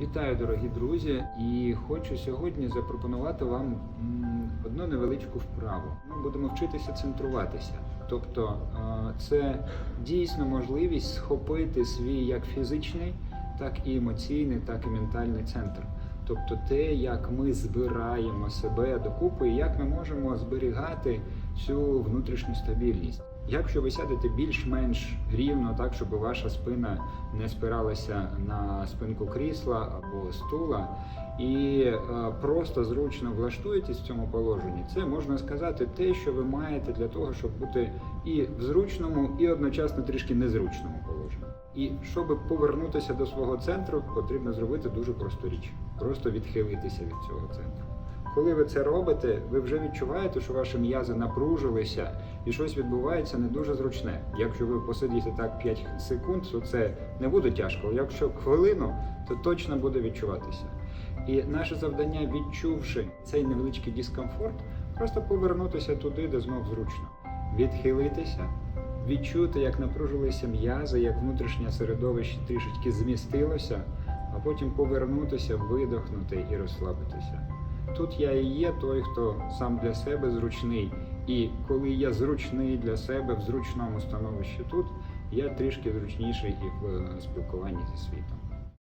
Вітаю, дорогі друзі, і хочу сьогодні запропонувати вам одну невеличку вправу. Ми будемо вчитися центруватися. Тобто е, це дійсно можливість схопити свій як фізичний, так і емоційний, так і ментальний центр. Тобто те, як ми збираємо себе докупи, і як ми можемо зберігати цю внутрішню стабільність. Якщо ви сядете більш-менш рівно, так щоб ваша спина не спиралася на спинку крісла або стула, і е, просто зручно влаштуєтесь в цьому положенні, це можна сказати те, що ви маєте для того, щоб бути і в зручному, і одночасно трішки незручному положенні. І щоб повернутися до свого центру, потрібно зробити дуже просту річ: просто відхилитися від цього центру. Коли ви це робите, ви вже відчуваєте, що ваші м'язи напружилися і щось відбувається не дуже зручне. Якщо ви посидіте так 5 секунд, то це не буде тяжко. Якщо хвилину, то точно буде відчуватися. І наше завдання, відчувши цей невеличкий дискомфорт, просто повернутися туди, де знов зручно, відхилитися, відчути, як напружилися м'язи, як внутрішнє середовище трішечки змістилося, а потім повернутися, видохнути і розслабитися. Тут я і є той, хто сам для себе зручний. І коли я зручний для себе в зручному становищі тут, я трішки зручніший і в е, спілкуванні зі світом.